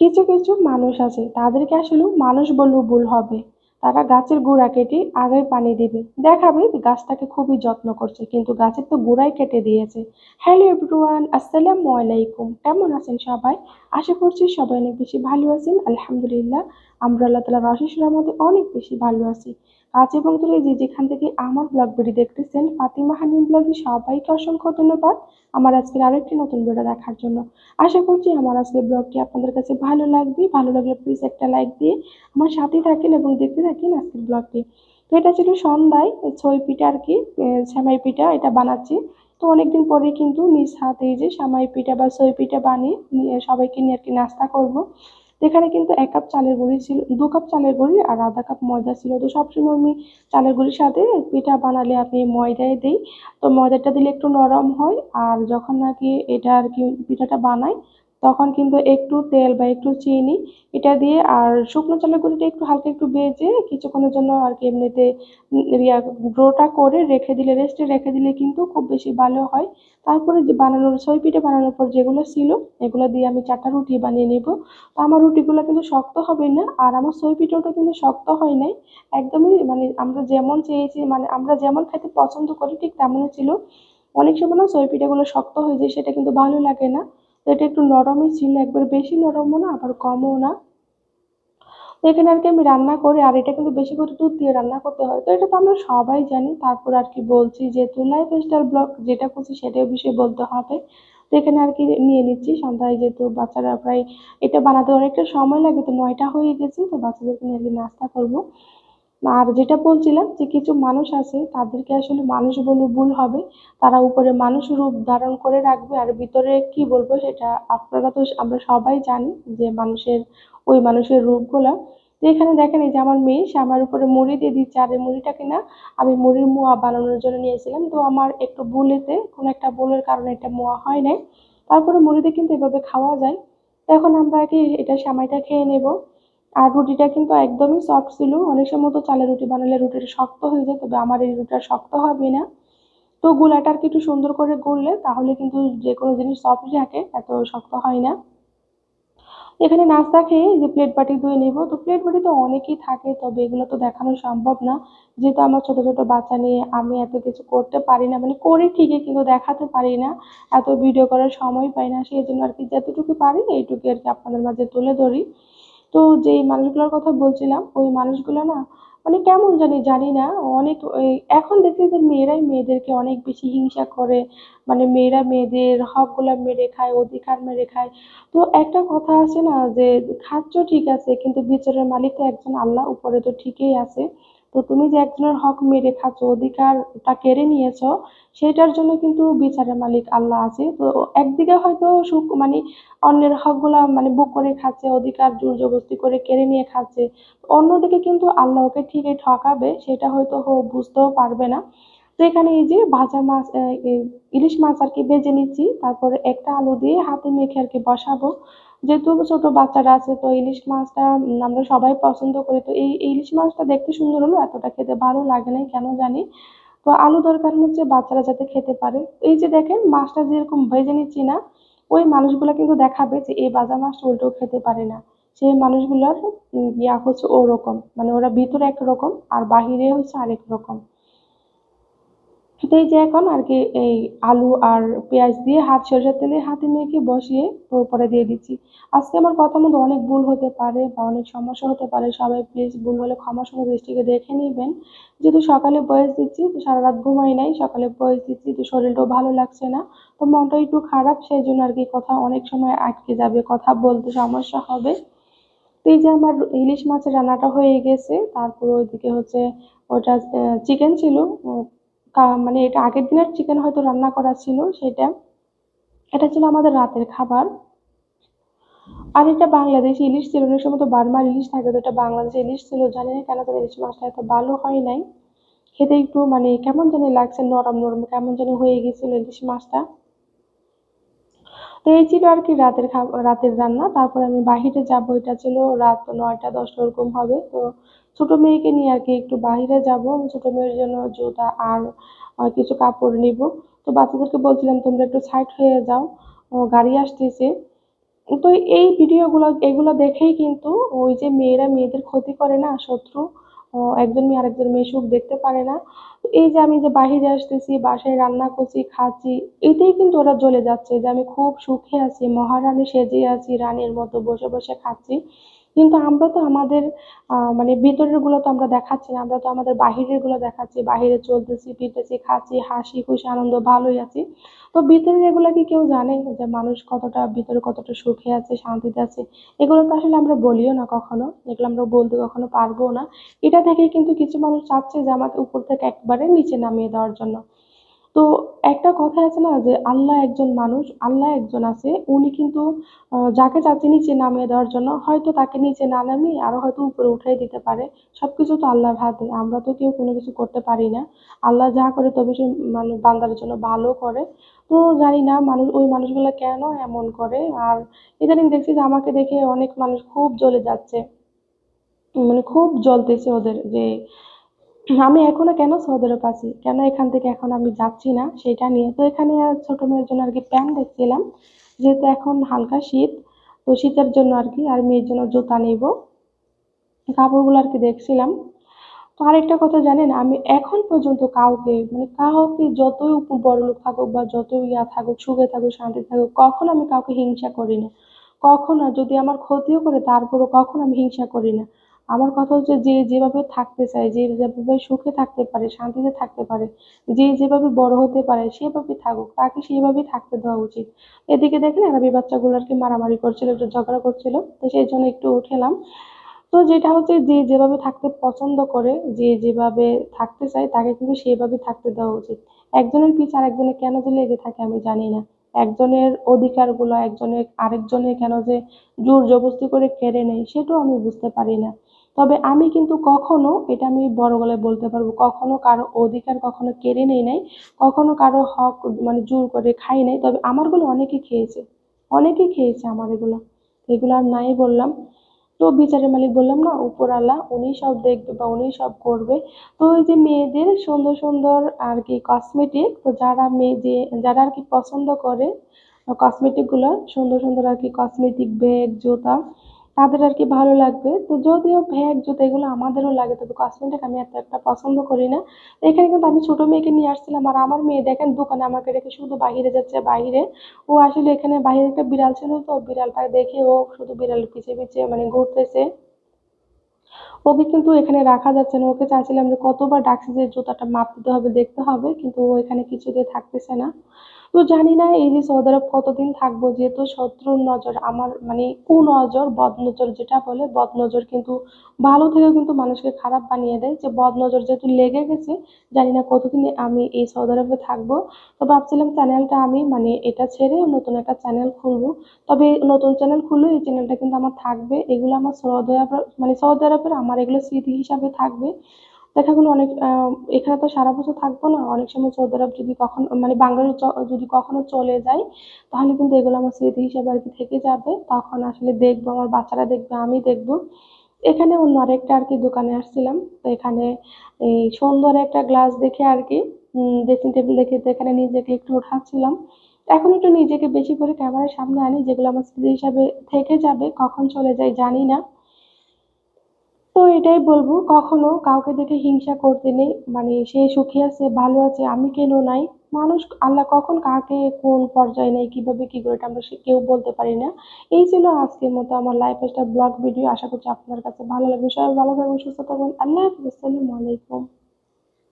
কিছু কিছু মানুষ আছে, তাদেরকে আসলে মানুষ বললেও ভুল হবে। তারা গাছের গোড়া কেটে আগে পানি দেবে। দেখাবে গাছটাকে খুবই যত্ন করছে, কিন্তু গাছের তো গোড়াই কেটে দিয়েছে। হ্যালো এভরিওয়ান, আসসালামু আলাইকুম। কেমন আছেন সবাই? আশা করছি সবাই অনেক বেশি ভালো আছেন। আলহামদুলিল্লাহ, আমরা আল্লাহ তালা রশেষ মধ্যে অনেক বেশি ভালো আছি। কাজ এবং দূরে যে যেখান থেকে আমার ব্লগ ভিডিও দেখতেছেন, ফাতিমা হানিম ব্লগে সবাইকে অসংখ্য ধন্যবাদ আমার আজকের আরেকটি নতুন ভিডিও দেখার জন্য। আশা করছি আমার আজকের ব্লগটি আপনাদের কাছে ভালো লাগবে। ভালো লাগলে প্লিজ একটা লাইক দিয়ে আমার সাথে থাকেন এবং দেখতে থাকেন আজকের ব্লগটি তো এটা ছিল সন্ধ্যায় ছই পিঠা আর কি শ্যামাই পিঠা, এটা বানাচ্ছি। তো অনেকদিন পরে কিন্তু নিজ হাতে যে সামাই পিঠা বা সই পিঠা বানিয়ে সবাইকে নিয়ে আর কি নাস্তা করব। এখানে কিন্তু এক কাপ চালের গুঁড়ি ছিল, দু কাপ চালের গুঁড়ি আর আধা কাপ ময়দা ছিল। তো সবসময় আমি চালের গুঁড়ির সাথে পিঠা বানালে আপনি ময়দায় দিই। তো ময়দাটা দিলে একটু নরম হয় আর যখন নাকি এটা আর কি পিঠাটা বানাই তখন কিন্তু একটু তেল বা একটু চিনি এটা দিয়ে আর শুকনো চালের গুঁড়িটা একটু হালকা একটু ভেজে কিছুক্ষণের জন্য আর কি এমনিতে ডোটা করে রেখে দিলে, রেস্টে রেখে দিলে কিন্তু খুব বেশি ভালো হয়। তারপরে যে বানানোর ছয় পিঠে বানানোর পর যেগুলো ছিল, এগুলো দিয়ে আমি চারটা রুটি বানিয়ে নেব। তো আমার রুটিগুলো কিন্তু শক্ত হবে না আর আমার ছয় পিঠেটা কিন্তু শক্ত হয় নাই। একদমই মানে আমরা যেমন চেয়েছি মানে আমরা যেমন খেতে পছন্দ করি, ঠিক তেমনই ছিল। অনেক সময় না ছয় পিঠেগুলো শক্ত হয়ে যায়, সেটা কিন্তু ভালো লাগে না। তো এটা একটু নরমই ছিল, একবার বেশি নরমও না, আবার কমও না। তো এখানে আর কি আমি রান্না করে, আর এটা কিন্তু বেশি করে দুধ দিয়ে রান্না করতে হয়। তো এটা তো আমরা সবাই জানি, তারপর আর কি বলছি যেহেতু লাইফ স্টাইল ব্লগ যেটা করছি সেটাও বিষয়ে বলতে হবে। তো এখানে আর কি নিয়ে নিচ্ছি, সন্ধ্যায় যেহেতু বাচ্চারা প্রায় এটা বানাতে অনেকটা সময় লাগে, তো নয়টা হয়ে গেছে, তো বাচ্চাদেরকে নিয়ে নাস্তা করব। আর যেটা বলছিলাম যে কিছু মানুষ আছে, তাদেরকে আসলে মানুষ বলে ভুল হবে। তারা উপরে মানুষ রূপ ধারণ করে রাখবে, আর ভিতরে কি বলব সেটা আপনারা তো আমরা সবাই জানি যে মানুষের, ওই মানুষের রূপগুলা। তো এখানে দেখেন এই যে আমার মেয়ে, সে আমার উপরে মুড়ি দিয়ে দিচ্ছে, আর এই মুড়িটাকে না আমি মুড়ির মোয়া বানানোর জন্য নিয়েছিলাম। তো আমার একটু ভুলেতে, কোনো একটা ভুলের কারণে এটা মোয়া হয় নাই। তারপরে মুড়িতে কিন্তু এভাবে খাওয়া যায়। এখন আমরা কি এটা সামাইটা খেয়ে নেব? আর রুটিটা কিন্তু একদমই সফট ছিল। অনেক সময় তো চালের রুটি বানালে রুটিটা শক্ত হয়ে যায়, তবে আমার এই রুটিটা শক্ত হবে না। তো গুলাটা আর কি একটু সুন্দর করে গুললে তাহলে কিন্তু যে কোনো জিনিস সফট থাকে, এত শক্ত হয় না। এখানে নাস্তা খেয়ে যে প্লেট বাটি ধুয়ে নেব। তো প্লেট বাটি তো অনেকেই থাকে, তবে এগুলো তো দেখানো সম্ভব না। যেহেতু আমার ছোট ছোট বাচ্চা নিয়ে আমি এত কিছু করতে পারি না মানে করি ঠিকই কিন্তু দেখাতে পারি না। এত ভিডিও করার সময় পাই না, সেই জন্য আর কি যতটুকু পারি এইটুকু আর কি আপনাদের মাঝে তুলে ধরি। তো যেই মানুষগুলোর কথা বলছিলাম, ওই মানুষগুলো না মানে কেমন জানি জানি না, অনেক এখন দেখছি যে মেয়েরাই মেয়েদেরকে অনেক বেশি হিংসা করে মানে মেয়েরা মেয়েদের হকগুলো মেরে খায়, অধিকার মেরে খায়। তো একটা কথা আছে না যে খাচ্ছ ঠিক আছে, কিন্তু বিচারের মালিক তো একজন আল্লাহ, উপরে তো ঠিকই আছে। তো তুমি যে একজনের হক মেরে খাচ্ছ, অধিকারটা কেড়ে নিয়েছ, সেটার জন্য কিন্তু বিচারের মালিক আল্লাহ আছে। তো একদিকে হয়তো সুখ মানে অন্যের হকগুলা মানে বুক করে খাচ্ছে, অধিকার, জোর জবরদস্তি করে কেড়ে নিয়ে খাচ্ছে, অন্যদিকে কিন্তু আল্লাহকে ঠিকই ঠকাবে, সেটা হয়তো বুঝতেও পারবে না। তো এখানে এই যে ভাজা মাছ ইলিশ মাছ আর কি ভেজে নিচ্ছি। তারপরে একটা আলু দিয়ে হাতে মেখে আর কি বসাবো। যেহেতু ছোট বাচ্চারা আছে, তো ইলিশ মাছটা আমরা সবাই পছন্দ করি। তো এই ইলিশ মাছটা দেখতে সুন্দর হলো, এতটা খেতে ভালো লাগে নাই, কেন জানি। তো আলু দরকার হচ্ছে বাচ্চারা যাতে খেতে পারে। এই যে দেখেন, মাছটা যেরকম ভেজে নিচ্ছি না, ওই মানুষগুলো কিন্তু দেখাবে যে এই ভাজা মাছটা উল্টেও খেতে পারে না। সেই মানুষগুলোর ইয়া হচ্ছে ওরকম। মানে ওরা ভিতরে এক রকম আর বাহিরে হচ্ছে আরেক রকম। এই যে এখন আর কি এই আলু আর পেঁয়াজ দিয়ে হাত সরষের তেলে হাতে মেখে বসিয়ে উপরে দিয়ে দিচ্ছি। আজকে আমার কথা মতো অনেক ভুল হতে পারে বা অনেক সমস্যা হতে পারে। সবাই প্লিজ ভুল হলে ক্ষমা সুন্দর দৃষ্টিকে দেখে নেবেন। যেহেতু সকালে বয়স দিচ্ছি, তো সারা রাত ঘুমাই নাই, সকালে বয়স দিচ্ছি, তো শরীরটাও ভালো লাগছে না। তো মনটা একটু খারাপ, সেই জন্য আর কি কথা অনেক সময় আটকে যাবে, কথা বলতে সমস্যা হবে। তো এই যে আমার ইলিশ মাছের রান্নাটা হয়ে গেছে, তারপর ওইদিকে হচ্ছে ওটা চিকেন ছিল মানে এটা আগের দিনের চিকেন হয়তো রান্না করা ছিল সেটা। এটা ছিল আমাদের রাতের খাবার। আর এটা বাংলাদেশি ইলিশ ছিল, অনেক সময় তো বার্মার ইলিশ থাকে তো এটা বাংলাদেশি ইলিশ ছিল, জানি না কেন তাদের ইলিশ মাছটা এত ভালো হয় নাই। খেতে একটু মানে কেমন জানি লাগছে, নরম নরম কেমন জানি হয়ে গেছিল ইলিশ মাছটা। তো এই ছিল আর কি রাতের খাবার রাতের রান্না। তারপরে আমি বাহিরে যাব, এটা ছিল রাত নয়টা দশটা ওরকম হবে। তো ছোট মেয়েকে নিয়ে আর কি একটু বাহিরে যাব। ছোট মেয়ের জন্য জুতা আর কিছু কাপড় নিব। তো বাচ্চাদেরকে বলছিলাম, তোমরা একটু সাইড হয়ে যাও। গাড়ি আসতেছে। তো এই ভিডিওগুলো, এগুলো দেখেই কিন্তু ওই যে মেয়েরা মেয়েদের ক্ষতি করে না, শত্রু। একজন মেয়ে আরেকজন মেয়ে সুখ দেখতে পারে না। এই যে আমি যে বাহিরে আসতেছি, বাসায় রান্না করছি, খাচ্ছি, এতেই কিন্তু ওরা জ্বলে যাচ্ছে যে আমি খুব সুখে আছি, মহারানী সেজে আছি, রানীর মতো বসে বসে খাচ্ছি। কিন্তু আমরা তো আমাদের মানে ভিতরেরগুলো তো আমরা দেখাচ্ছি না, আমরা তো আমাদের বাহিরেরগুলো দেখাচ্ছি, বাহিরে চলতেছি, ফিরতেছি, খাচ্ছি, হাসি, খুশি, আনন্দ, ভালোই আছি। তো ভিতরের এগুলা কি কেউ জানে যে মানুষ কতটা ভিতরে কতটা সুখে আছে, শান্তিতে আছে? এগুলো তো আসলে আমরা বলিও না কখনো, এগুলো আমরা বলতে কখনো পারব না। এটা থেকে কিন্তু কিছু মানুষ চাচ্ছে যে আমাকে উপর থেকে একবারে নিচে নামিয়ে দেওয়ার জন্য। তো একটা কথা আছে না যে আল্লাহ একজন মানুষ, আল্লাহ একজন আছে, উনি কিন্তু যাকে চাচ্ছে নিচে নামিয়ে দেওয়ার জন্য হয়তো তাকে নিচে না নামিয়ে আরও হয়তো উপরে উঠাই দিতে পারে। সবকিছু তো আল্লাহর হাতে, আমরা তো কেউ কোনো কিছু করতে পারি না। আল্লাহ যা করে তবে সে মানে বান্দার জন্য ভালো করে। তো জানি না মানুষ, ওই মানুষগুলো কেন এমন করে? আর ইদানিং দেখছি যে আমাকে দেখে অনেক মানুষ খুব জ্বলে যাচ্ছে। মানে খুব জ্বলতেছে ওদের যে আমি এখনও কেন সৌদি আরব আছি কেন এখান থেকে এখন আমি যাচ্ছি না? সেটা নিয়ে তো এখানে ছোট মেয়ের জন্য আর কি প্যান্ট দেখছিলাম। যেহেতু এখন হালকা শীত, তো শীতের জন্য আর কি আর মেয়ের জন্য জুতা নিব। কাপড়গুলো আর কি দেখছিলাম। তো আরেকটা কথা জানেন, আমি এখন পর্যন্ত কাউকে মানে কাউকে যতই উপ- বড়লোক থাকুক বা যতই ইয়া থাকুক, সুখে থাকুক শান্তি থাকুক, কখনো আমি কাউকে হিংসা করি না। কখনো যদি আমার ক্ষতিও করে, তারপরও কখনো আমি হিংসা করি না। আমার কথা হচ্ছে যে যেভাবে থাকতে চায়, যে যেভাবে সুখে থাকতে পারে, শান্তিতে থাকতে পারে, যে যেভাবে বড় হতে পারে সেভাবে থাকুক। তাকে সেভাবেই থাকতে দেওয়া উচিত। এদিকে দেখেন আরবি বাচ্চাগুলো আর কি মারামারি করছিল, একটু ঝগড়া করছিল, তো সেই জন্য একটু উঠেলাম। তো যেটা হচ্ছে যে যেভাবে থাকতে পছন্দ করে, যে যেভাবে থাকতে চায়, তাকে কিন্তু সেভাবে থাকতে দেওয়া উচিত। একজনের পিছে আরেকজনের কেন যে লেগে থাকে আমি জানি না। একজনের অধিকারগুলো একজনের, আরেকজনের কেন যে জোর জবরদস্তি করে কেড়ে নেয়, সেটাও আমি বুঝতে পারি না। তবে আমি কিন্তু কখনো, এটা আমি বড় গলায় বলতে পারব, কখনো কারও অধিকার কখনো কেড়ে নেই নাই, কখনো কারও হক মানে জোর করে খাই নাই, তবে আমারগুলো অনেকে খেয়েছে অনেকে খেয়েছে আমার এগুলো এগুলো আর নাই বললাম। তো বিচারের মালিক বললাম, না, উপরওয়ালা উনি সব দেখবে বা উনি সব করবে। তো ওই যে মেয়েদের সুন্দর সুন্দর আর কি কসমেটিক তো যারা মেয়ে যারা আর কি পছন্দ করে কসমেটিকগুলা, সুন্দর সুন্দর আর কি কসমেটিক ব্যাগ জুতা তাদের আর কি ভালো লাগবে। তো যদিও ব্যাগ জুতো এগুলো আমাদেরও লাগে, তবে কসমেটিক আমি এত একটা পছন্দ করি না। এখানে কিন্তু আমি ছোট মেয়েকে নিয়ে আসছিলাম, আর আমার মেয়ে দেখেন দোকানে আমাকে রেখে শুধু বাইরে যাচ্ছে, বাইরে। ও আসলে এখানে বাইরে একটা বিড়াল ছিল তো বিড়ালটা দেখে ও শুধু বিড়াল পিছে পিছে মানে ঘুরতেছে। ওকে কিন্তু এখানে রাখা যাচ্ছে না। ওকে চাইছিলাম যে কতবার ডাকছি যে জুতাটা মাপ দিতে হবে, দেখতে হবে, কিন্তু ও এখানে কিছুতে থাকতেছে না। তো জানি না এই যে সৌদি আরব কতদিন থাকব? যেহেতু শত্রুর নজর আমার মানে কুনজর, বদনজর যেটা বলে, বদনজর কিন্তু ভালো থেকেও কিন্তু মানুষকে খারাপ বানিয়ে দেয়। যে বদনজর যেহেতু লেগে গেছে, জানি না কতদিন আমি এই সৌদি আরবে থাকব। তো ভাবছিলাম চ্যানেলটা আমি মানে এটা ছেড়ে নতুন একটা চ্যানেল খুলবো। তবে নতুন চ্যানেল খুললে এই চ্যানেলটা কিন্তু আমার থাকবে। এগুলো আমার সৌদি মানে সৌদি আরবের আমার এগুলো স্মৃতি হিসাবে থাকবে। দেখা গেলো অনেক এখানে তো সারা বছর থাকব না। অনেক সময় সৌদি যদি কখনো মানে বাংলাদেশ যদি কখনো চলে যাই, তাহলে কিন্তু এগুলো আমার স্মৃতি হিসাবে আর কি থেকে যাবে। তখন আসলে দেখব, আমার বাচ্চারা দেখবে, আমি দেখব। এখানে অন্য আরেকটা আর কি দোকানে আসছিলাম। তো এখানে এই সুন্দর একটা গ্লাস দেখে আর কি ড্রেসিং টেবিল দেখে তো এখানে নিজেকে একটু ওঠাচ্ছিলাম এখন একটু নিজেকে বেশি করে ক্যামেরার সামনে আনি, যেগুলো আমার স্মৃতি হিসাবে থেকে যাবে, কখন চলে যায় জানি না। তো এটাই বলব, কখনো কাউকে দেখে হিংসা করতে নেই মানে সে সুখী আছে, ভালো আছে, আমি কেন নাই? মানুষ, আল্লাহ কখন কাকে কোন পর্যায়ে নেই কীভাবে, কি করে, এটা আমরা সে- কেউ বলতে পারি না। এই ছিল আজকের মতো আমার লাইফ স্টাইল ব্লগ ভিডিও আশা করছি আপনার কাছে ভালো লাগবে। সবাই ভালো থাকবেন, সুস্থ থাকবেন। আল্লাহ হাফিজ, আসসালামু আলাইকুম।